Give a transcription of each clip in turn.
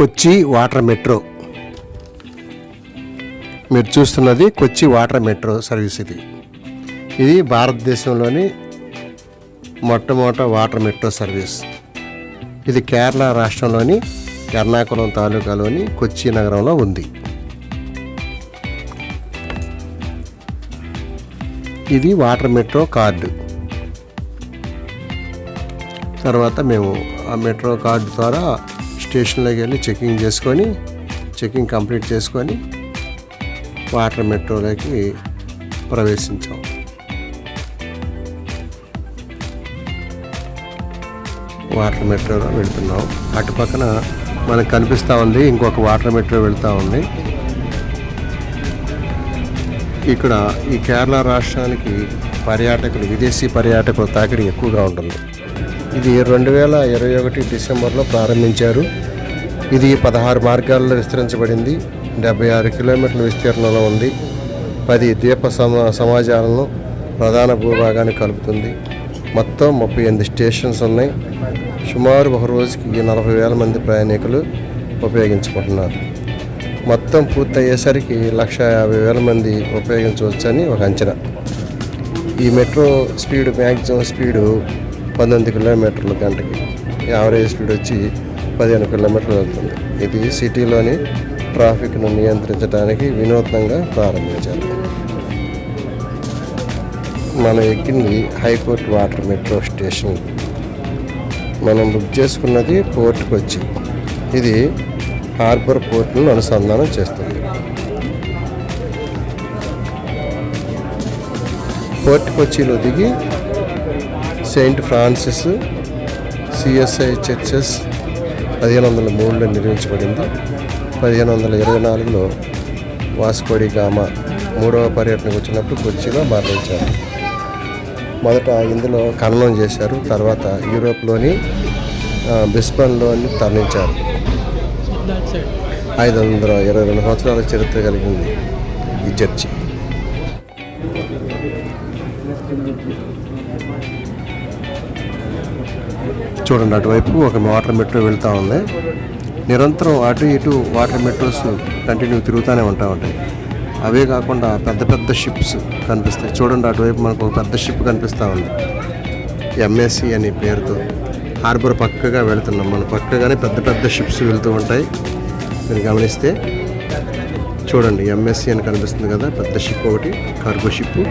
కొచ్చి water metro. మీరు చూస్తున్నది కొచ్చి water metro service ఇది. ఇది భారతదేశంలోని మొట్టమొదట వాటర్ మెట్రో సర్వీస్. ఇది కేరళ రాష్ట్రంలోని ఎర్నాకుళం తాలూకాలోని కొచ్చి నగరంలో ఉంది. ఇది వాటర్ మెట్రో కార్డు. తర్వాత మేము ఆ మెట్రో కార్డు ద్వారా స్టేషన్లోకి వెళ్ళి చెకింగ్ చేసుకొని చెకింగ్ కంప్లీట్ చేసుకొని వాటర్ మెట్రోలోకి ప్రవేశించాం. వాటర్ మెట్రోలో వెళ్తున్నాం. అటు పక్కన మనకు కనిపిస్తూ ఉంది ఇంకొక వాటర్ మెట్రో వెళ్తూ ఉంది. ఇక్కడ ఈ కేరళ రాష్ట్రానికి పర్యాటకులు విదేశీ పర్యాటకుల తాకిడి ఎక్కువగా ఉంటుంది. ఇది రెండు వేల ఇరవై ఒకటి డిసెంబర్లో ప్రారంభించారు. ఇది పదహారు మార్గాల్లో విస్తరించబడింది. డెబ్బై ఆరు కిలోమీటర్ల విస్తీర్ణంలో ఉంది. పది ద్వీప సమా సమాజాలను ప్రధాన భూభాగాన్ని కలుపుతుంది. మొత్తం ముప్పై ఎనిమిది స్టేషన్స్ ఉన్నాయి. సుమారు ఒక రోజుకి నలభై వేల మంది ప్రయాణికులు ఉపయోగించుకుంటున్నారు. మొత్తం పూర్తయ్యేసరికి లక్ష యాభై వేల మంది ఉపయోగించవచ్చని ఒక అంచనా. ఈ మెట్రో స్పీడ్ మ్యాక్సిమం స్పీడు పంతొమ్మిది కిలోమీటర్ల గంటకి. యావరేజ్ స్పీడ్ వచ్చి పదిహేను కిలోమీటర్లు వెళ్తుంది. ఇది సిటీలోని ట్రాఫిక్ను నియంత్రించడానికి వినూత్నంగా ప్రారంభించారు. మనం ఎక్కింది high court water metro station. మనం బుక్ చేసుకున్నది పోర్ట్కి వచ్చి ఇది హార్బర్ పోర్ట్ను అనుసంధానం చేస్తుంది. పోర్ట్ కొచ్చిలో దిగి సెయింట్ ఫ్రాన్సిస్ సిఎస్ఐ చర్చెస్ పదిహేను వందల మూడులో నిర్మించబడింది. పదిహేను వందల ఇరవై నాలుగులో వాస్కోడి గామ మూడవ పర్యటనకు వచ్చినప్పుడు కొచ్చిలో మరణించారు. మొదట ఇందులో ఖననం చేశారు తర్వాత యూరోప్లోని బిస్బన్లోని తరలించారు. ఐదు వందల ఇరవై రెండు సంవత్సరాల చరిత్ర కలిగింది ఈ చర్చి. చూడండి అటువైపు ఒక వాటర్ మెట్రో వెళ్తూ ఉంది. నిరంతరం అటు ఇటు వాటర్ మెట్రోస్ కంటిన్యూ తిరుగుతూనే ఉంటా ఉంటాయి. అవే కాకుండా పెద్ద పెద్ద షిప్స్ కనిపిస్తాయి. చూడండి అటువైపు మనకు ఒక పెద్ద షిప్ కనిపిస్తూ ఉంది. ఎంఎస్సి అనే పేరుతో. హార్బర్ పక్కగా వెళుతున్నాం. మన పక్కగానే పెద్ద పెద్ద షిప్స్ వెళ్తూ ఉంటాయి. మీరు గమనిస్తే చూడండి ఎంఎస్సి అని కనిపిస్తుంది కదా పెద్ద షిప్ ఒకటి కార్గో షిప్.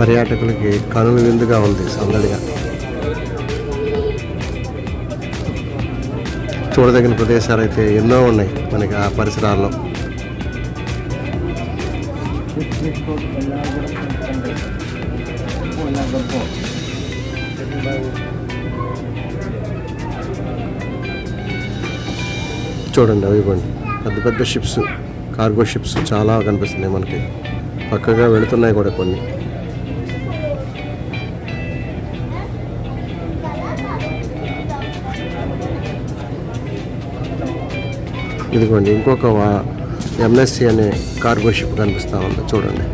పర్యాటకులకి కనుల విందుగా ఉంది సందడిగా. చూడదగిన ప్రదేశాలు అయితే ఎన్నో ఉన్నాయి మనకి ఆ పరిసరాల్లో. చూడండి అవి ఇవ్వండి. పెద్ద పెద్ద షిప్స్ కార్గో షిప్స్ చాలా కనిపిస్తున్నాయి మనకి. పక్కగా వెళుతున్నాయి కూడా కొన్ని. ఇదిగోండి ఇంకొక ఎంఎస్సి అనే కార్గో షిప్ కనిపిస్తూ ఉంది. చూడండి.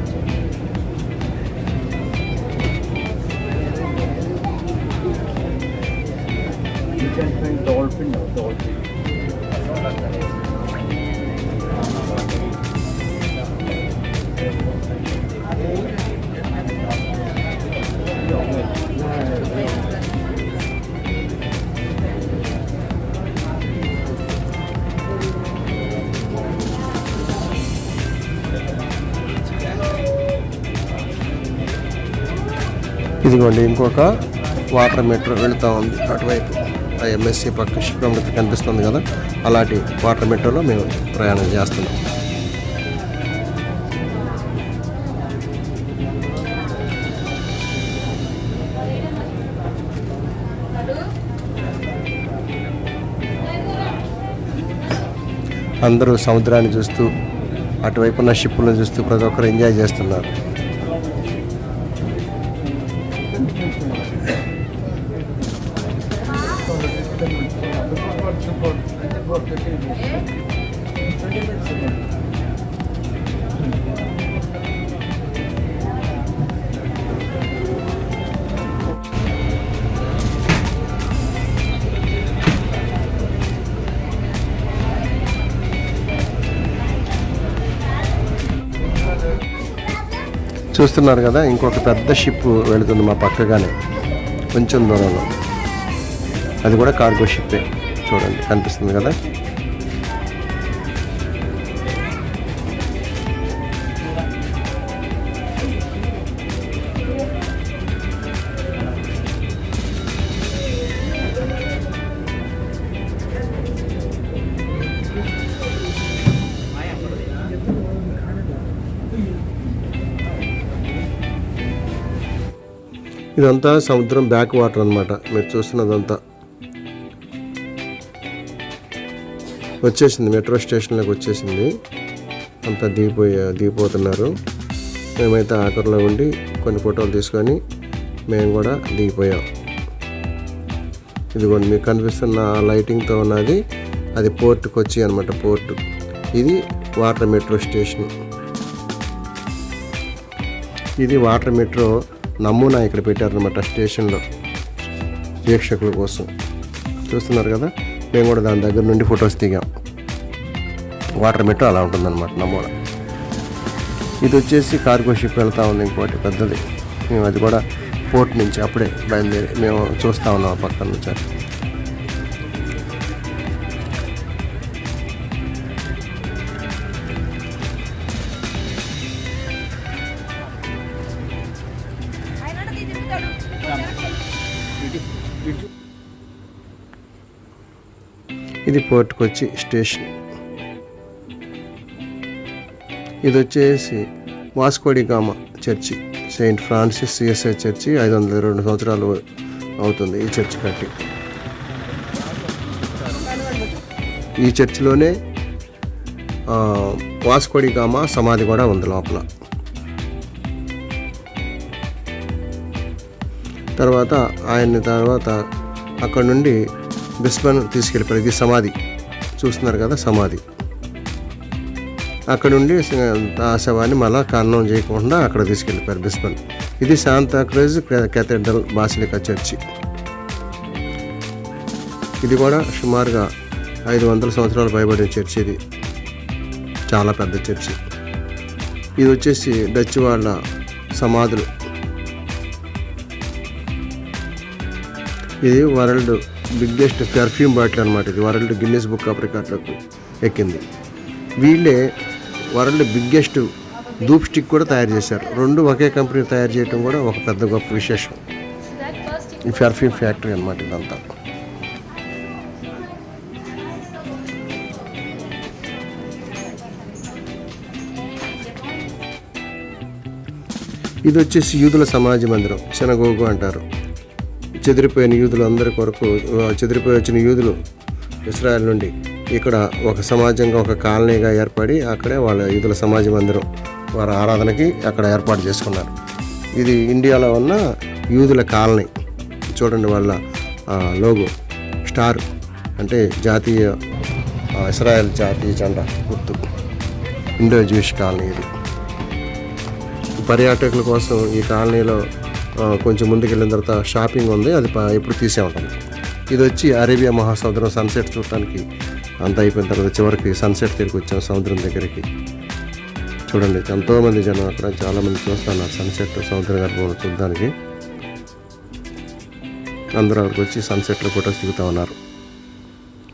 ఇదిగోండి ఇంకొక వాటర్ మెట్రో వెళుతూ ఉంది. అటువైపు ఆ పక్క షిప్ కనిపిస్తుంది కదా అలాంటి వాటర్ మెట్రోలో మేము ప్రయాణం చేస్తున్నాం. అందరూ సముద్రాన్ని చూస్తూ అటువైపు ఉన్న షిప్పులను చూస్తూ ప్రతి ఒక్కరు ఎంజాయ్ చేస్తున్నారు. చూస్తున్నారు కదా ఇంకొక పెద్ద షిప్ వెళుతుంది మా పక్కగానే. కొంచెం దూరంలో. అది కూడా కార్గో షిప్పే చూడండి కనిపిస్తుంది కదా? ఇదంతా సముద్రం బ్యాక్ వాటర్ అన్నమాట. మీరు చూస్తున్నదంతా. వచ్చేసింది మెట్రో స్టేషన్లోకి వచ్చేసింది. అంతా దిగిపోయా దిగిపోతున్నారు. మేమైతే ఆఖరిలో ఉండి కొన్ని ఫోటోలు తీసుకొని మేము కూడా దిగిపోయాం. ఇదిగోండి మీకు కనిపిస్తున్న ఆ లైటింగ్తో ఉన్నది. అది పోర్టుకు వచ్చి అనమాట పోర్టు. ఇది వాటర్ మెట్రో స్టేషన్. ఇది వాటర్ మెట్రో నమూనా ఇక్కడ పెట్టారనమాట స్టేషన్లో వీక్షకుల కోసం. చూస్తున్నారు కదా? మేము కూడా దాని దగ్గర నుండి ఫొటోస్ దిగాం. వాటర్ మెట్రో అలా ఉంటుందన్నమాట నమూనా ఇది వచ్చేసి కార్గో షిప్ వెళ్తూ ఉంది ఇంకోటి పెద్దది. మేము అది కూడా పోర్ట్ నుంచి అప్పుడే బయలుదేరి మేము చూస్తూ ఉన్నాం ఆ పక్కన నుంచి. ఇది పోర్ట్కి వచ్చి స్టేషన్. ఇది వచ్చేసి Vasco da Gama church Saint Francis CSI church ఐదు వందల రెండు సంవత్సరాలు అవుతుంది ఈ చర్చి కట్టి. ఈ చర్చిలోనే వాస్కోడిగామ సమాధి కూడా ఉంది లోపల. తర్వాత ఆయన్ని తర్వాత అక్కడ నుండి బిస్బన్ తీసుకెళ్ళిపోయారు. ఇది సమాధి. చూస్తున్నారు కదా సమాధి. అక్కడ నుండి ఆ శవాన్ని మళ్ళా కన్నం చేయకుండా అక్కడ తీసుకెళ్ళిపోయారు బిస్బన్. ఇది శాంతాక్రూజ్ కేథడ్రల్ బాసిలికా చర్చి. ఇది కూడా సుమారుగా ఐదు వందల సంవత్సరాలు పైబడిన చర్చి ఇది. చాలా పెద్ద చర్చి. ఇది వచ్చేసి డచ్ వాళ్ళ సమాధులు. ఇది వరల్డ్ బిగ్గెస్ట్ పెర్ఫ్యూమ్ బాటిల్ అనమాట ఇది. వరల్డ్ గిన్నెస్ బుక్ ఆఫ్ రికార్డులకు ఎక్కింది. వీళ్ళే వరల్డ్ బిగ్గెస్ట్ ధూప్ స్టిక్ కూడా తయారు చేశారు. రెండు ఒకే కంపెనీ తయారు చేయడం కూడా ఒక పెద్ద గొప్ప విశేషం. ఈ పెర్ఫ్యూమ్ ఫ్యాక్టరీ అనమాట ఇదంతా. ఇది వచ్చేసి యూదుల సమాజ మందిరం శనగోగు అంటారు. చెదిరిపోయిన యూదులు అందరి కొరకు చెదిరిపోయి వచ్చిన యూదులు ఇస్రాయల్ నుండి ఇక్కడ ఒక సమాజంగా ఒక కాలనీగా ఏర్పడి అక్కడే వాళ్ళ యూదుల సమాజ మందిరం వారి ఆరాధనకి అక్కడ ఏర్పాటు చేసుకున్నారు. ఇది ఇండియాలో ఉన్న యూదుల కాలనీ. చూడండి వాళ్ళ లోగో. స్టార్ అంటే జాతీయ ఇస్రాయల్ జాతీయ జెండా గుర్తు. ఇండో జూయిష్ కాలనీ ఇది. పర్యాటకుల కోసం ఈ కాలనీలో కొంచెం ముందుకు వెళ్ళిన తర్వాత షాపింగ్ ఉంది. అది ఇప్పుడు ఎప్పుడు తీసే ఉంటుంది ఇది వచ్చి అరేబియా మహాసముద్రం సన్సెట్ చూడటానికి అంత అయిపోయిన తర్వాత చివరికి సన్సెట్ దగ్గరికి వచ్చాం సముద్రం దగ్గరికి. చూడండి ఎంతోమంది జనం అక్కడ చాలామంది చూస్తున్నారు సన్సెట్ సముద్ర గర్భం చూడడానికి. అందరూ అక్కడికి వచ్చి సన్సెట్లో ఫొటోస్ దిగుతూ ఉన్నారు.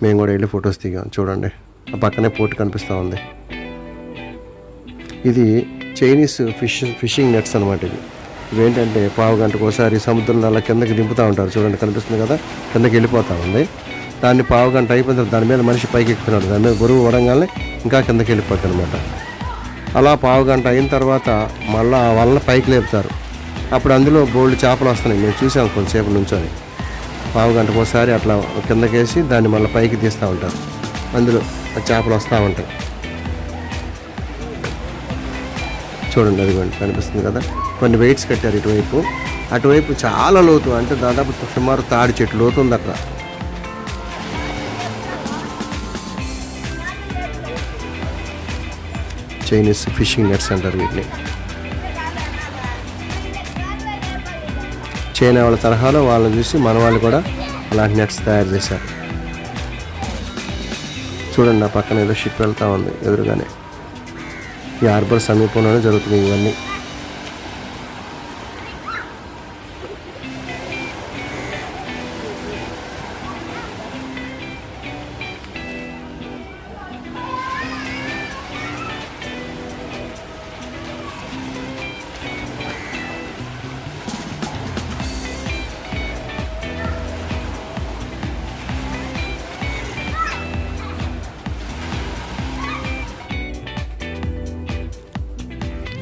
మేము కూడా వెళ్ళి ఫొటోస్ దిగాం చూడండి. ఆ పక్కనే పోర్ట్ కనిపిస్తూ ఉంది. ఇది చైనీస్ ఫిష్ ఫిషింగ్ నెట్స్ అనమాట ఇది. ఇవేంటంటే పావు గంటకు ఒకసారి సముద్రం అలా కిందకి దింపుతూ ఉంటారు. చూడండి కనిపిస్తుంది కదా? కిందకి వెళ్ళిపోతూ ఉంది. దాన్ని పావు గంట అయిపోయిన తర్వాత దాని మీద మనిషి పైకి ఎక్కుతున్నాడు. దాని మీద బరువు వడంగానే ఇంకా కిందకి వెళ్ళిపోతుంది అనమాట అలా పావు గంట అయిన తర్వాత మళ్ళీ ఆ వలన పైకి లేపుతారు. అప్పుడు అందులో బోల్డ్ చేపలు వస్తున్నాయి. మేము చూసాం కొంతసేపు నుంచొని. పావు గంటకు ఒకసారి అట్లా కిందకేసి దాన్ని మళ్ళీ పైకి తీస్తూ ఉంటారు. అందులో ఆ చేపలు వస్తూ ఉంటాయి. చూడండి అదిగోండి కనిపిస్తుంది కదా. కొన్ని వెయిట్స్ కట్టారు ఇటువైపు. అటువైపు చాలా లోతు అంటే దాదాపు సుమారు తాడి చెట్టు లోతు ఉంది అక్కడ. చైనీస్ ఫిషింగ్ నెట్స్ అంటారు వీటిని. చైనా వాళ్ళ తరహాలో వాళ్ళని చూసి మన వాళ్ళు కూడా అలాంటి నెట్స్ తయారు చేశారు. చూడండి ఆ పక్కన ఏదో షిప్ వెళ్తూ ఉంది ఎదురుగానే. ఈ హార్బర్ సమీపంలోనే జరుగుతుంది ఇవన్నీ.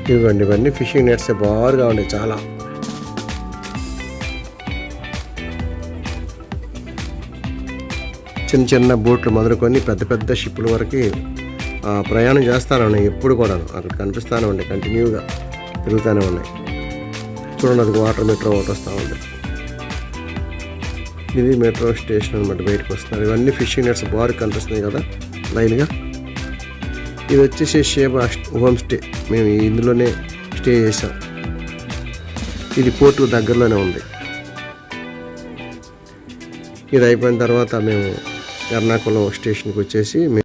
ఇవ్వండి ఇవన్నీ ఫిషింగ్ నెట్స్ బారుగా ఉన్నాయి చాలా. చిన్న చిన్న బోట్లు మొదలుకొని పెద్ద పెద్ద షిప్పుల వరకు ఆ, ప్రయాణం చేస్తానే ఉన్నాయి. ఎప్పుడు కూడా అక్కడ కనిపిస్తూనే ఉన్నాయి కంటిన్యూగా తిరుగుతూనే ఉన్నాయి. చూడండి అది వాటర్ మెట్రో ఒకటి వస్తూ ఉంది. ఇది మెట్రో స్టేషన్ అనమాట బయటకు వస్తున్నారు ఇవన్నీ ఫిషింగ్ నెట్స్ బాగా కనిపిస్తున్నాయి కదా లైన్గా ఇది వచ్చేసి షేప్ హోమ్ స్టే. మేము ఇందులోనే స్టే చేసాం ఇది పోర్టు దగ్గరలోనే ఉంది. ఇది అయిపోయిన తర్వాత మేము ఎర్నాకుళం స్టేషన్కి వచ్చేసి